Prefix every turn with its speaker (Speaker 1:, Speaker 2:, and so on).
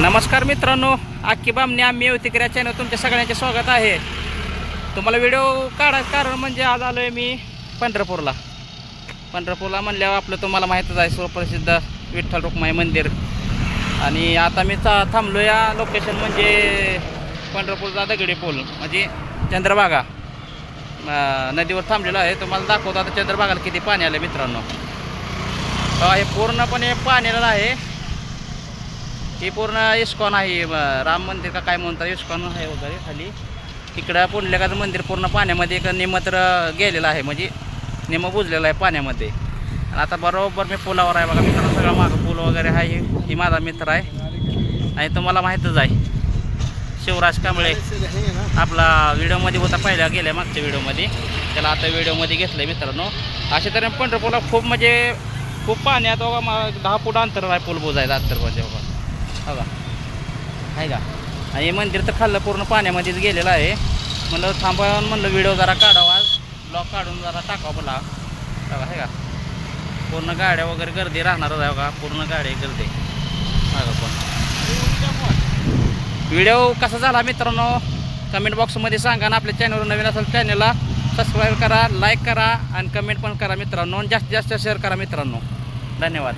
Speaker 1: नमस्कार मित्रांनो आखी बामणी आम्ही तिकऱ्या चॅनल तुमच्या सगळ्यांचे स्वागत आहे. तुम्हाला व्हिडिओ काढायचं कारण म्हणजे आज आलो आहे मी पंढरपूरला. पंढरपूरला म्हणल्यावर आपलं तुम्हाला माहीतच आहे सुप्रसिद्ध विठ्ठल रुक्माई मंदिर. आणि आता मी चा थांबलो या लोकेशन म्हणजे पंढरपूरचा दगडी पूल म्हणजे चंद्रभागा. नदीवर थांबलेलो आहे. तुम्हाला दाखवतो आता चंद्रभागाला किती पाणी आलं मित्रांनो. हे पूर्णपणे पाण्याला आहे. ही पूर्ण इस्कॉन आहे राम मंदिर का काय म्हणतात इस्कॉन आहे वगैरे खाली. तिकडं पुंडलेकाचं मंदिर पूर्ण पाण्यामध्ये एक निमत्र गेलेलं आहे म्हणजे निम बुजलेलं आहे पाण्यामध्ये. आणि आता बरोबर मी पुलावर आहे बघा मित्रांनो सगळं मागं पूल वगैरे आहे ही- माझा मित्र आहे. आणि तुम्हाला माहीतच आहे शिवराज कांबळे. आपला व्हिडिओमध्ये होता पहिल्या गेल्या मागच्या व्हिडिओमध्ये. त्याला आता व्हिडिओमध्ये घेतलं आहे मित्रांनो. अशा तऱ्हे पंढरपूरला खूप म्हणजे खूप पाणी आहे बघा दहा फूट अंतर आहे पूल बुजायचं अंतर म्हणजे बघा. बघा. आहे का? आणि हे मंदिर तर खाल्लं पूर्ण पाण्यामध्येच गेलेलं आहे. म्हणलं थांबावून म्हणलं व्हिडिओ जरा काढावा. ब्लॉग काढून जरा टाकावा बोला बघा आहे का? पूर्ण गाड्या वगैरे गर्दी राहणारच आहे का पूर्ण गाड्या गर्दी. बघा पण व्हिडिओ कसा झाला मित्रांनो? कमेंट बॉक्समध्ये सांगा आणि आपल्या चॅनलवर नवीन असेल चॅनलला सबस्क्राईब करा लाईक करा आणि कमेंट पण करा मित्रांनो. जास्तीत जास्त शेअर करा मित्रांनो. धन्यवाद.